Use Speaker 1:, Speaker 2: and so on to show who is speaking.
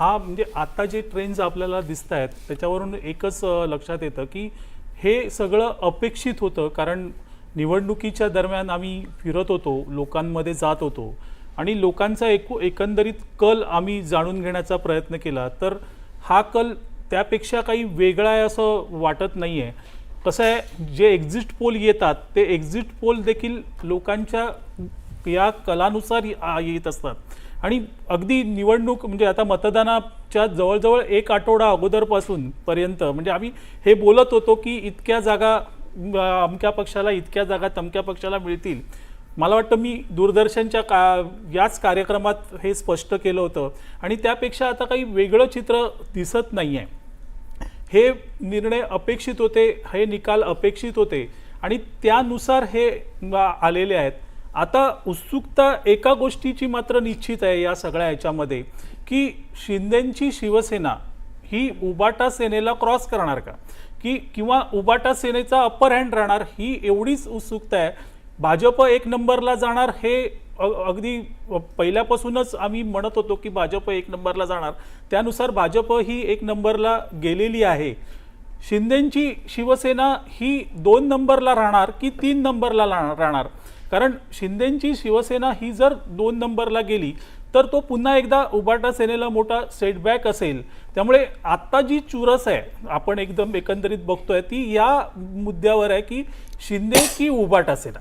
Speaker 1: हा म्हणजे आता जे ट्रेंड्स आपल्याला दिसत आहेत त्याच्यावरून एकच लक्षात येतं की हे सगळं अपेक्षित होतं. कारण निवडणुकीच्या दरम्यान आम्ही फिरत होतो लोकांमध्ये जात होतो. आणि लोकांचा एकू एकंदरीत कल आम्ही जाणून घेण्याचा प्रयत्न केला. तर हा कल त्यापेक्षा काही वेगळा आहे असं वाटत नाही आहे कसं आहे जे एक्झिट पोल येतात ते एक्झिट पोल देखील लोकांच्या या कलानुसार येत असतात. आणि अगदी निवडणूक म्हणजे आता मतदानाच्या जवळजवळ एक आठवडा अगोदरपासून पर्यंत म्हणजे आम्ही हे बोलत होतो की इतक्या जागा अमक्या पक्षाला इतक्या जागा तमक्या पक्षाला मिळतील. मला वाटतं मी दूरदर्शनच्या का याच कार्यक्रमात हे स्पष्ट केलं होतं. आणि त्यापेक्षा आता काही वेगळं चित्र दिसत नाही आहे हे निर्णय अपेक्षित होते हे निकाल अपेक्षित होते. आणि त्यानुसार हे आलेले आहेत. आता उत्सुकता एका गोष्टीची मात्र निश्चित आहे या सगळ्या ह्याच्यामध्ये की शिंदेची शिवसेना ही उबाटा सेनेला क्रॉस करणार का? की किंवा उबाटा सेनेचा अपर हँड राहणार ही एवढीच उत्सुकता आहे. भाजप एक नंबरला जाणार हे अगदी पहिल्यापासूनच आम्ही म्हणत होतो की भाजप एक नंबरला जाणार. त्यानुसार भाजप ही एक नंबरला गेलेली आहे. शिंदेची शिवसेना ही दोन नंबरला राहणार की तीन नंबरला राहणार? कारण शिंदेची शिवसेना ही जर दोन नंबरला गेली तर तो पुन्हा एकदा उबाटा सेनेला मोठा सेटबॅक असेल. त्यामुळे आत्ता जी चुरस आहे आपण एकदम एकंदरीत बघतोय ती या मुद्द्यावर आहे की शिंदे की उबाटा सेना?